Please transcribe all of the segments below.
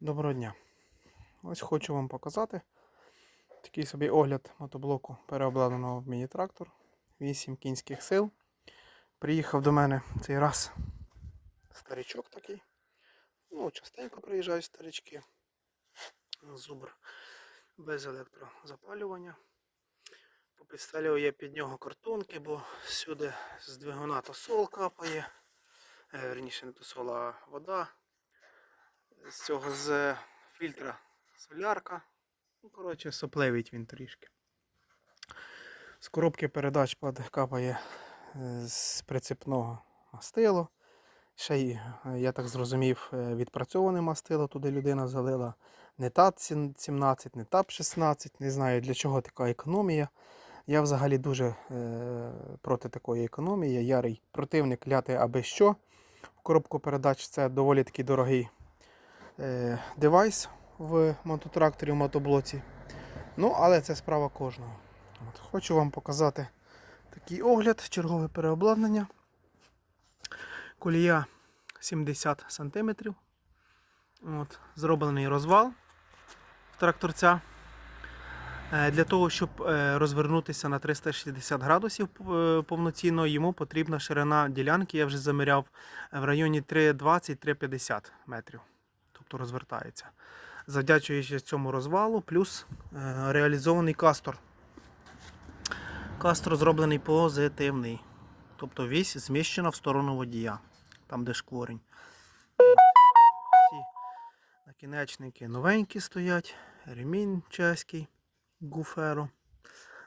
Доброго дня. Ось хочу вам показати такий собі огляд мотоблоку переобладнаного в міні-трактор. 8 кінських сил. Приїхав до мене цей раз старичок такий. Ну, частенько приїжджають старички. Зубр без електрозапалювання. Попідставляю я під нього картонки, бо сюди з двигуна то сол капає. Е, Верніше не то сол, а вода з цього з фільтра солярка. Ну, коротше, соплевить він трішки. З коробки передач капає е, з прицепного мастило. Ще й, е, я так зрозумів, е, відпрацьоване мастило туди людина залила. Не ТАП 17, не ТАП 16. Не знаю для чого така економія. Я взагалі дуже е, проти такої економії. Ярий противник ляти аби що. В коробку передач це доволі такий дорогий е, девайс в мототракторі, в мотоблоці. Ну, але це справа кожного. От, хочу вам показати такий огляд, чергове переобладнання. Колія 70 см. От, зроблений розвал в тракторця. Е, Для того, щоб е, розвернутися на 360 градусів е, повноцінно, йому потрібна ширина ділянки, я вже заміряв в районі 3,20-3,50 метрів. Тобто розвертається. Завдячуючи цьому розвалу, плюс е, реалізований кастор. Кастор зроблений позитивний. Тобто вісь зміщена в сторону водія, там де шкворень. Всі накінечники новенькі стоять, ремінь чеський, гуферо.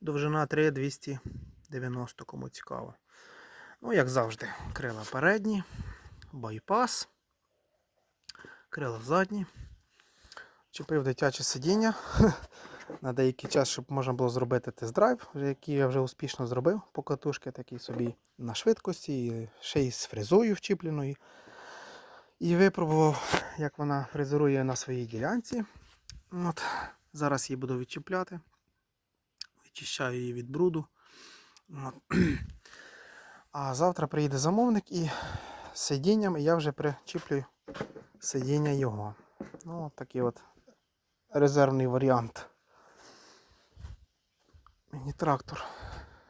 Довжина 3,290, кому цікаво. Ну, як завжди, крила передні, байпас, крила задні. Чепив дитяче сидіння на деякий час, щоб можна було зробити тест-драйв, який я вже успішно зробив. Покатушки такий собі на швидкості, ще й з фрезою вчіпленою. І випробував, як вона фрезерує на своїй ділянці. От. Зараз її буду відчіпляти. Відчищаю її від бруду. От. А завтра приїде замовник і сидінням я вже причіплюю сидіння його. Ну, такий от резервний варіант. Міні-трактор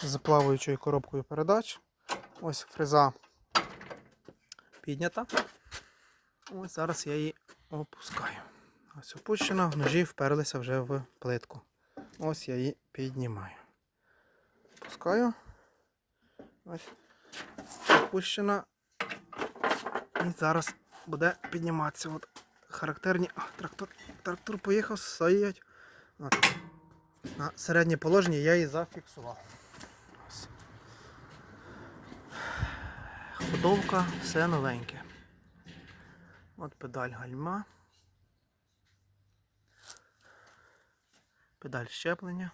з заплаваючою коробкою передач. Ось фреза піднята. Ось зараз я її опускаю. Ось опущена, ножі вперлися вже в плитку. Ось я її піднімаю. Опускаю. Ось. Опущена. І зараз буде підніматися. От характерні. Трактор, трактор поїхав, стоять. От. На середнє положення я її зафіксував. Ходовка, все новеньке. От педаль гальма. Педаль щеплення.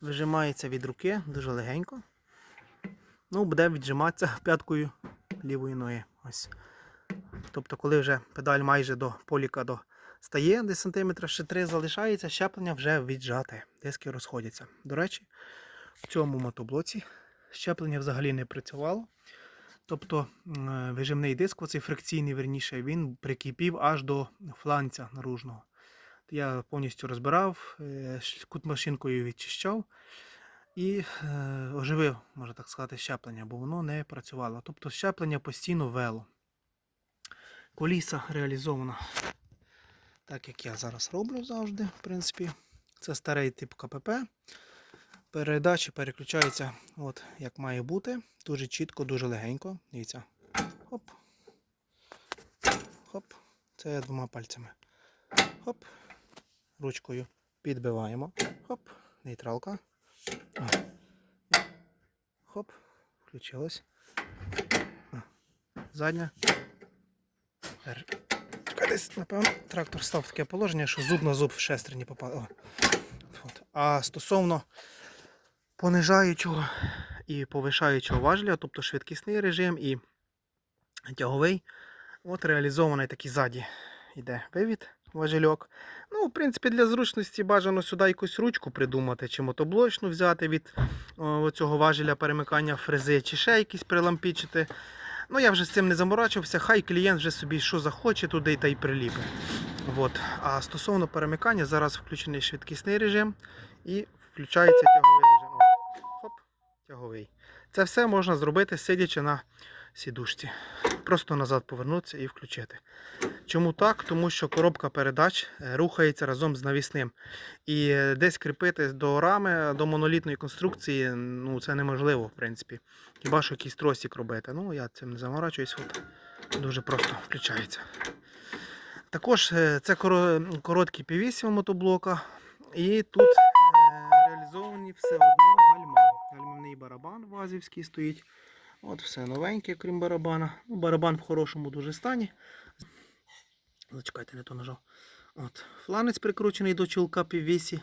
Вижимається від руки дуже легенько. Ну, буде віджиматися п'яткою лівої ноги. Ось. Тобто, коли вже педаль майже до поліка до стає, десь сантиметра ще 3 залишається, щеплення вже віджате, диски розходяться. До речі, в цьому мотоблоці щеплення взагалі не працювало. Тобто вижимний диск, оцей фрикційний, верніше, він прикипів аж до фланця наружного. Я повністю розбирав, е, кут машинкою відчищав і е, оживив, можна так сказати, щеплення, бо воно не працювало. Тобто щеплення постійно вело. Коліса реалізована так, як я зараз роблю завжди, в принципі. Це старий тип КПП. Передачі переключаються, от, як має бути. Дуже чітко, дуже легенько. Дивіться. Хоп. Хоп. Це двома пальцями. Хоп. Ручкою підбиваємо. Хоп. Нейтралка. Хоп. Включилось. Задня. Тепер. Десь, напевно, трактор став таке положення, що зуб на зуб в шестерні попав. О. От. А стосовно понижаючого і повишаючого важеля, тобто швидкісний режим і тяговий, от реалізований такий ззаді йде вивід, важельок. Ну, в принципі, для зручності бажано сюди якусь ручку придумати, чи мотоблочну взяти від о, цього важеля перемикання фрези, чи ще якісь прилампічити. Ну, я вже з цим не заморачувався, хай клієнт вже собі що захоче туди та й приліпить. От. А стосовно перемикання, зараз включений швидкісний режим і включається тяговий режим. Хоп, тяговий. Це все можна зробити сидячи на сідушці. Просто назад повернутися і включити. Чому так? Тому що коробка передач е, рухається разом з навісним. І е, десь кріпити до рами, до монолітної конструкції, ну це неможливо, в принципі. Хіба що якийсь тросик робити. Ну, я цим не заморачуюсь, от дуже просто включається. Також е, це коро- короткі півісів мотоблока. І тут реалізовані все одно гальма. Гальмівний барабан вазівський стоїть. От все новеньке, крім барабана. Ну, барабан в хорошому дуже стані. Зачекайте, не то нажав. От. Фланець прикручений до чулка піввісі,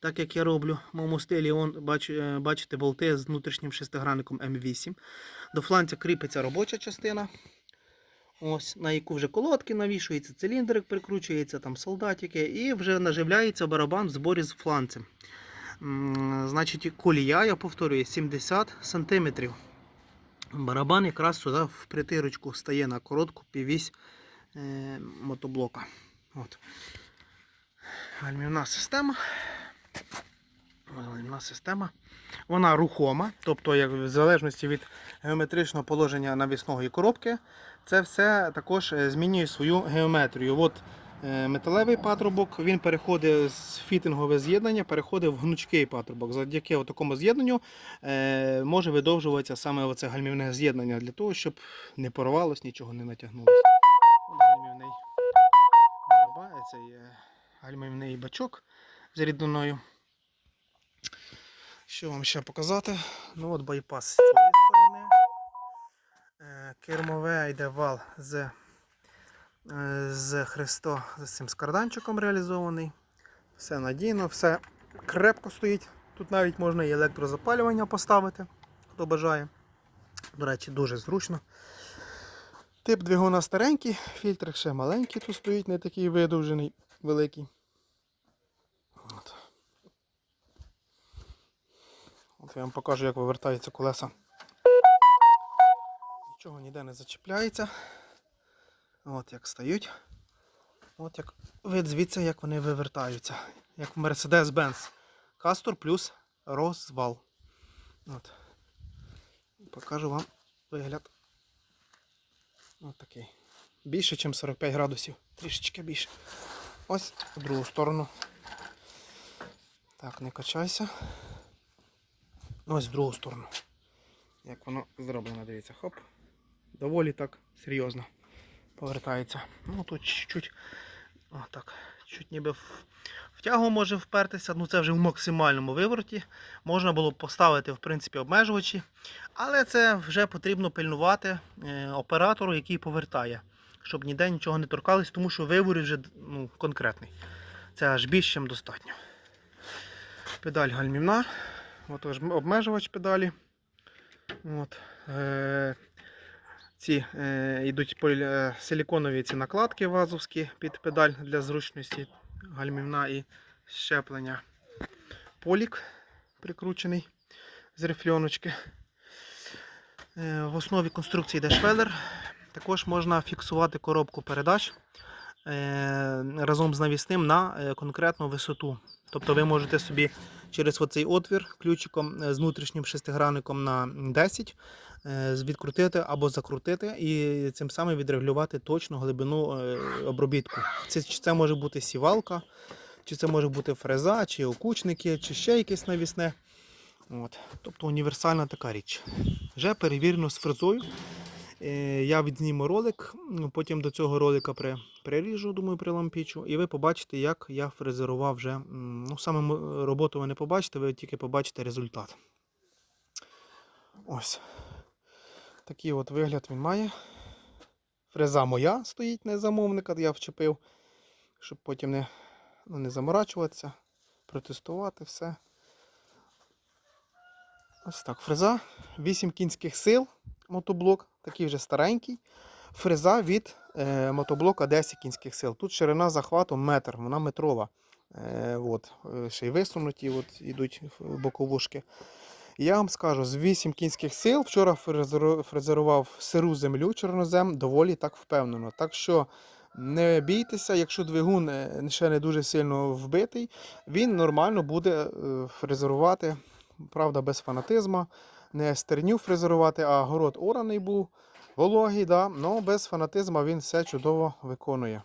так як я роблю в моєму стилі. Он, бач, е, бачите, болти з внутрішнім шестигранником М8. До фланця кріпиться робоча частина. Ось, на яку вже колодки навішується, циліндрик прикручується, там солдатики, і вже наживляється барабан в зборі з фланцем. Значить, колія, я повторюю, 70 см. Барабан якраз сюди в притирочку стає на коротку півісь е, мотоблока. От. Гальмівна система. Гальмівна система. Вона рухома, тобто, як в залежності від геометричного положення навісної коробки, це все також е, змінює свою геометрію. От е, металевий патрубок, він переходить з фітингове з'єднання, переходить в гнучкий патрубок. Завдяки такому з'єднанню е, може видовжуватися саме оце гальмівне з'єднання для того, щоб не порвалось, нічого не натягнулося. Цей е, гальмівний бачок з рідиною. Що вам ще показати? Ну от байпас з цієї сторони. Е, Кермове йде вал з, е, з Христо з цим скарданчиком реалізований. Все надійно, все крепко стоїть. Тут навіть можна і електрозапалювання поставити, хто бажає. До речі, дуже зручно. Тип двигуна старенький, фільтр ще маленький тут стоїть, не такий видовжений, великий. От. От я вам покажу, як вивертаються колеса. Нічого ніде не зачіпляється. От як стають. От як вид звідси, як вони вивертаються. Як в Mercedes-Benz. Кастор плюс розвал. От. Покажу вам вигляд. От такий. Більше, ніж 45 градусів. Трішечки більше. Ось в другу сторону. Так, не качайся. Ось в другу сторону. Як воно зроблено, дивіться, хоп. Доволі так серйозно повертається. Ну тут чуть-чуть. О, так, чуть ніби в- втягу може впертися, ну це вже в максимальному вивороті. Можна було поставити, в принципі, обмежувачі, але це вже потрібно пильнувати е, оператору, який повертає, щоб ніде нічого не торкалось, тому що виворіт вже ну, конкретний. Це аж більш чим достатньо. Педаль гальмівна. Отож, обмежувач педалі. От. Е, ці е, йдуть е, силіконові ці накладки вазовські під педаль для зручності, гальмівна і щеплення. Полік прикручений з рифльоночки. Е, в основі конструкції йде швелер. Також можна фіксувати коробку передач е, разом з навісним на е, конкретну висоту. Тобто ви можете собі через оцей отвір ключиком е, з внутрішнім шестигранником на 10 е, відкрутити або закрутити і цим самим відрегулювати точну глибину е, обробітку. Це, це може бути сівалка, чи це може бути фреза, чи окучники, чи ще якесь навісне. От. Тобто універсальна така річ. Вже перевірено з фрезою. Е, Я відзніму ролик, потім до цього ролика при, приріжу, думаю, прилампічу, і ви побачите, як я фрезерував вже. Ну, саме роботу ви не побачите, ви тільки побачите результат. Ось. Такий от вигляд він має. Фреза моя стоїть, не замовника, я вчепив, щоб потім не, ну, не заморачуватися, протестувати все. Ось так, фреза. 8 кінських сил мотоблок, такий вже старенький. Фреза від е, мотоблока 10 кінських сил. Тут ширина захвату метр, вона метрова. Е, от, е, ще й висунуті от, йдуть боковушки. Я вам скажу, з 8 кінських сил вчора фрезерував сиру землю чорнозем доволі так впевнено. Так що Не бійтеся, якщо двигун е, ще не дуже сильно вбитий, він нормально буде е, фрезерувати, правда, без фанатизму. Не стерню фрезерувати, а город ораний був, вологий, да, але без фанатизму він все чудово виконує.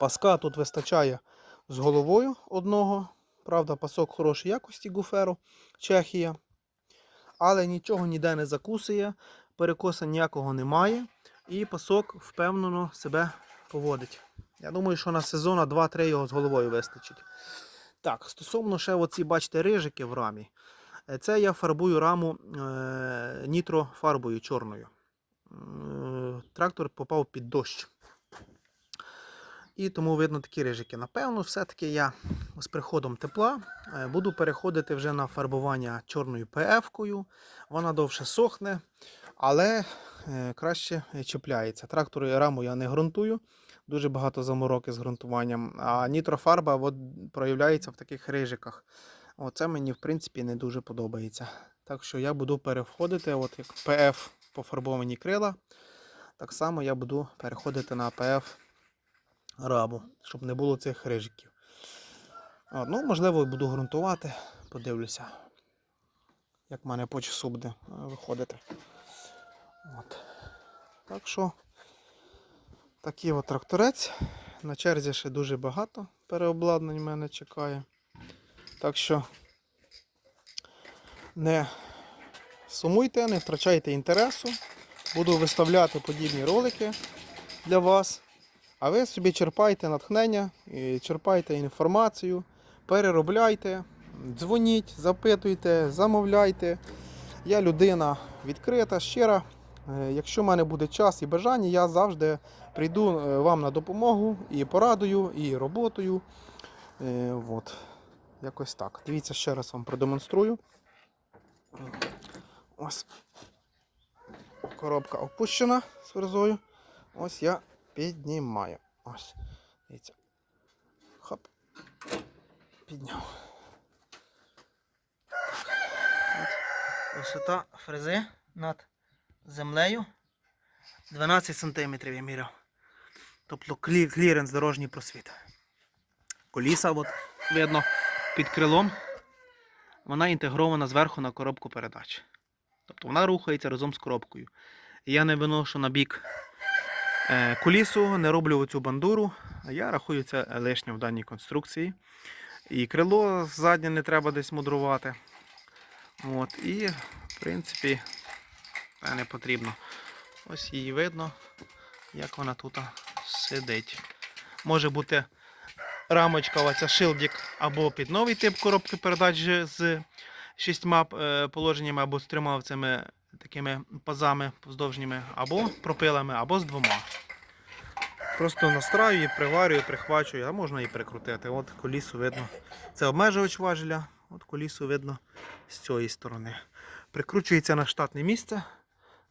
Паска тут вистачає з головою одного. Правда, пасок хорошої якості Гуферо, Чехія. Але нічого ніде не закусує, перекоса ніякого немає. І пасок впевнено себе поводить. Я думаю, що на сезон 2-3 його з головою вистачить. Так, стосовно ще оці, бачите, рижики в рамі. Це я фарбую раму е, нітрофарбою чорною. Е, Трактор попав під дощ. І тому видно такі рижики. Напевно, все-таки я з приходом тепла е, буду переходити вже на фарбування чорною ПФ-кою. Вона довше сохне, але краще чіпляється. Трактор і раму я не ґрунтую. Дуже багато замороки з ґрунтуванням. А нітрофарба от, проявляється в таких рижиках. Оце мені, в принципі, не дуже подобається. Так що я буду переходити, от як ПФ пофарбовані крила. Так само я буду переходити на ПФ рабу, щоб не було цих рижиків. От, ну, можливо, буду ґрунтувати, подивлюся, як в мене по часу буде е, виходити. От. Так що, такий от тракторець. На черзі ще дуже багато переобладнань мене чекає. Так що не сумуйте, не втрачайте інтересу. Буду виставляти подібні ролики для вас. А ви собі черпайте натхнення, черпайте інформацію, переробляйте, дзвоніть, запитуйте, замовляйте. Я людина відкрита, щира. Е, Якщо в мене буде час і бажання, я завжди прийду е, вам на допомогу і порадою, і роботою. Е, От. Якось так. Дивіться, ще раз вам продемонструю. Ось коробка опущена з фрезою. Ось я піднімаю. Ось. Дивіться. Хоп. Підняв. От. Висота фрези над землею 12 см я міряв. Тобто клі- кліренс дорожній просвіт. Коліса, от, видно, під крилом. Вона інтегрована зверху на коробку передач. Тобто вона рухається разом з коробкою. Я не виношу на бік е, кулісу, не роблю оцю бандуру. Я рахую це лишнє в даній конструкції. І крило заднє не треба десь мудрувати. От, і, в принципі, це не потрібно. Ось її видно, як вона тут сидить. Може бути рамочка, оця шилдік або під новий тип коробки передач з шістьма е, положеннями, або з трьома цими такими пазами вздовжніми, або пропилами, або з двома. Просто настраюю, приварюю, прихвачую, а можна і прикрутити. От колісу видно. Це обмежувач важеля, от колісу видно з цієї сторони. Прикручується на штатне місце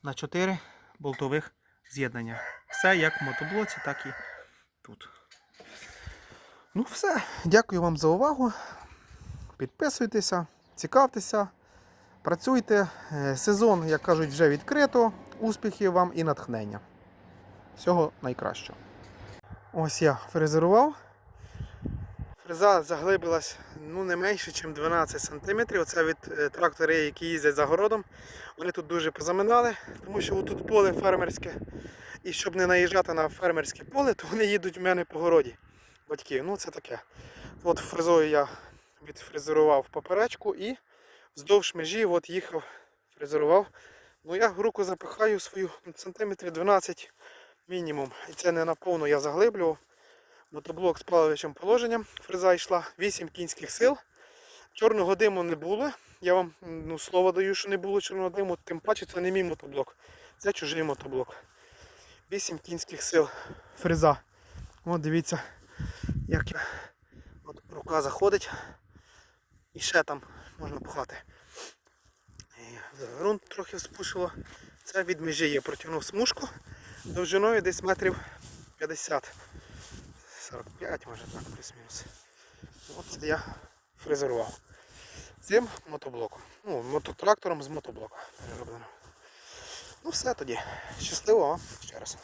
на 4 болтових з'єднання. Все як в мотоблоці, так і тут. Ну, все. Дякую вам за увагу. Підписуйтеся, цікавтеся, працюйте. Е, Сезон, як кажуть, вже відкрито. Успіхів вам і натхнення. Всього найкращого. Ось я фрезерував. Фреза заглибилась ну, не менше, ніж 12 см. Оце від е, трактори, які їздять за городом. Вони тут дуже позаминали, тому що тут поле фермерське. І щоб не наїжджати на фермерське поле, то вони їдуть у мене по городі. Батьки, ну це таке. От фрезою я відфрезерував поперечку і вздовж межі от їхав, фрезерував. Ну я руку запихаю свою сантиметрів 12 мінімум. І це не наповну я заглиблював. Мотоблок з плаваючим положенням. Фреза йшла 8 кінських сил. Чорного диму не було. Я вам ну, слово даю, що не було чорного диму, тим паче це не мій мотоблок. Це чужий мотоблок. 8 кінських сил. Фреза. От дивіться, як. От рука заходить. І ще там можна пхати. І Ґрунт трохи спушило. Це від межі я протягнув смужку довжиною десь метрів 50. 45, може так, плюс-мінус. Оце я фрезерував. Цим мотоблоком. Ну, мототрактором з мотоблока перероблено. Ну все тоді. Щасливо вам ще раз.